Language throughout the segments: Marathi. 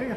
आणि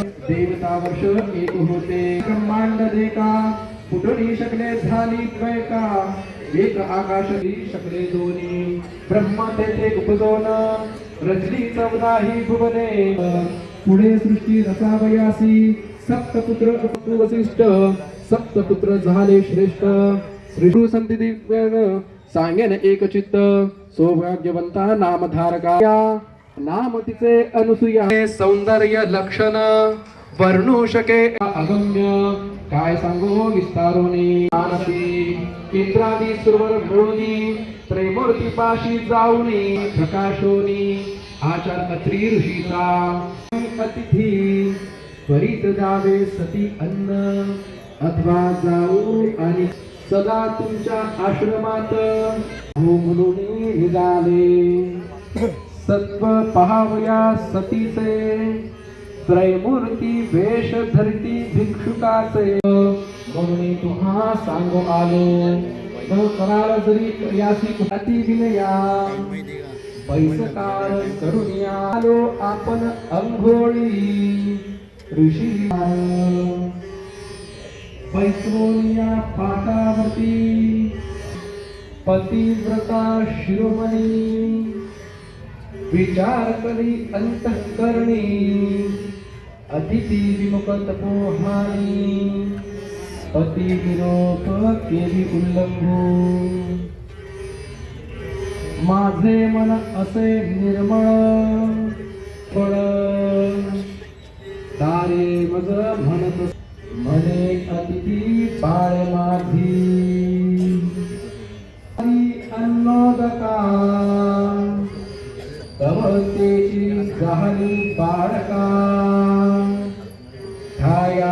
देवता वर्ष एक होते ब्रह्मांड देखा कुठली शकले झाली द्वैका एक आकाश शकले दोन्ही. ब्रह्म तेथे उपजोन रचली चौदा ही भुवने. पुढे सृष्टी रसावयासी सप्तपुत्र वसिष्ठ सप्तपुत्र झाले श्रेष्ठ. श्रीगुरु संती सांगेन एक चित्त सौभाग्यवंता नामधारका नाम तिचे अनुसूया सौंदर्य लक्षण वर्णू शके. अगम्य काय सांगू विस्तारोनी? मानसी इंद्रादी सुरवर मिळूनी त्रैमूर्ती पाशी जाऊनी प्रकाशोनी आचार अत्री ऋषीचा. अतिथी त्वरित जावे सती अन्न अथवा जाऊ आणि सदा तुमच्या आश्रमात. हो निघाले सत्व पहावया सतीचे. त्रैमूर्ती वेश धरती भिक्षुकाचे. म्हणून तुम्हा सांगो आलो. तो कराल जरी यासी अति विनया. बैसकार करुणिया आलो आपण अंघोळी. ऋषी पैत्रोनिया पाटावती पतिव्रता शिरोमणी. विचार करी अंतःकरणी अतिथी विमुख तपोहानी पती विरोध केली उल्लंघू. माझे मन असे निर्मळ फळ तारे मज म्हण तवतेची झाली बाळका छाया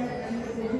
আমি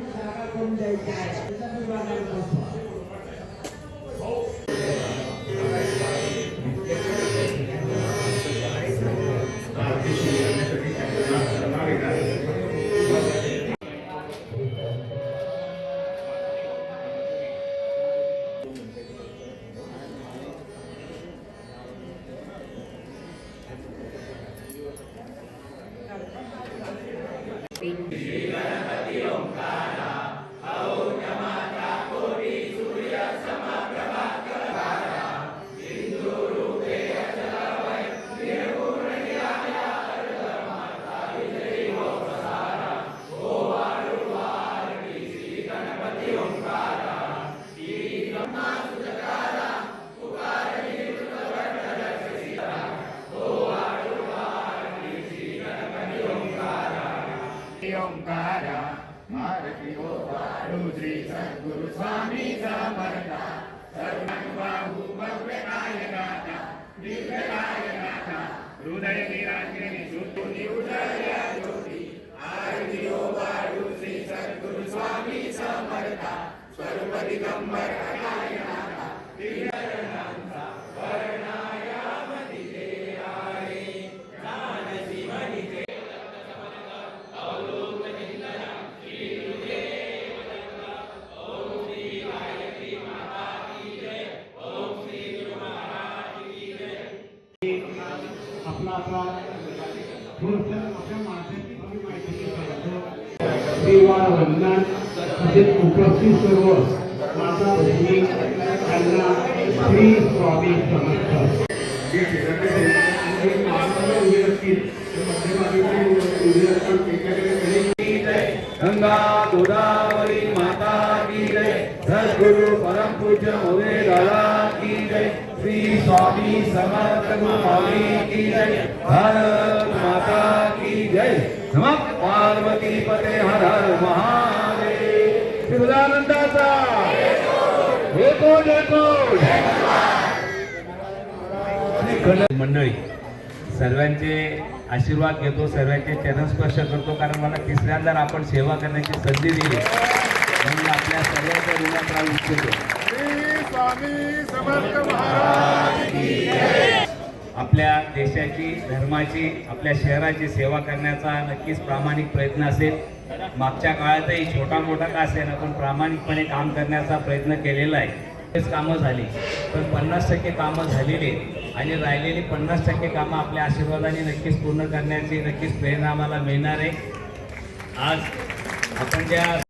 सद्गुरु स्वामी समर्थ सर्वांबाहू भव्य काय गाता दिव्य काय हृदय निरांजनी ज्योती उजळल्या ज्योती आरती ओवाळू श्री सद्गुरु स्वामी समर्था स्वरूप श्रीवार वंदन तसेच उपस्थित सर्व माता भगिनी त्यांना श्री स्वामी समर्थ गंगा गोदावरी माता की जय सद्गुरु परम पूज्य मोरे दादा की जय श्री स्वामी समर्थ। स्वामी की जय भारत माता की जय नमः पार्वती पते हर हर महादेव शिवदानंदाचा देखो देखो मंडळी सर्वांचे आशीर्वाद घेतो सर्वांचे चरणस्पर्श करतो कारण मला तिसऱ्यांदा आपण सेवा करण्याची संधी दिली. म्हणून आपल्या सर्वांच्या रुग्णात राहू इच्छितो. स्वामी समर्थ महाराज. आपल्या देशाची धर्माची आपल्या शहराची सेवा करण्याचा नक्कीच प्रामाणिक प्रयत्न असेल. मागच्या काळातही छोटा मोठा का असेल पण प्रामाणिकपणे काम करण्याचा प्रयत्न केलेला आहे. तेच कामं झाली. पण पन्नास टक्के कामं झालेली आणि राहिलेली पन्नास टक्के कामं आपल्या आशीर्वादाने नक्कीच पूर्ण करण्याची नक्कीच प्रेरणा आम्हाला मिळणार आहे. आज आपण ज्या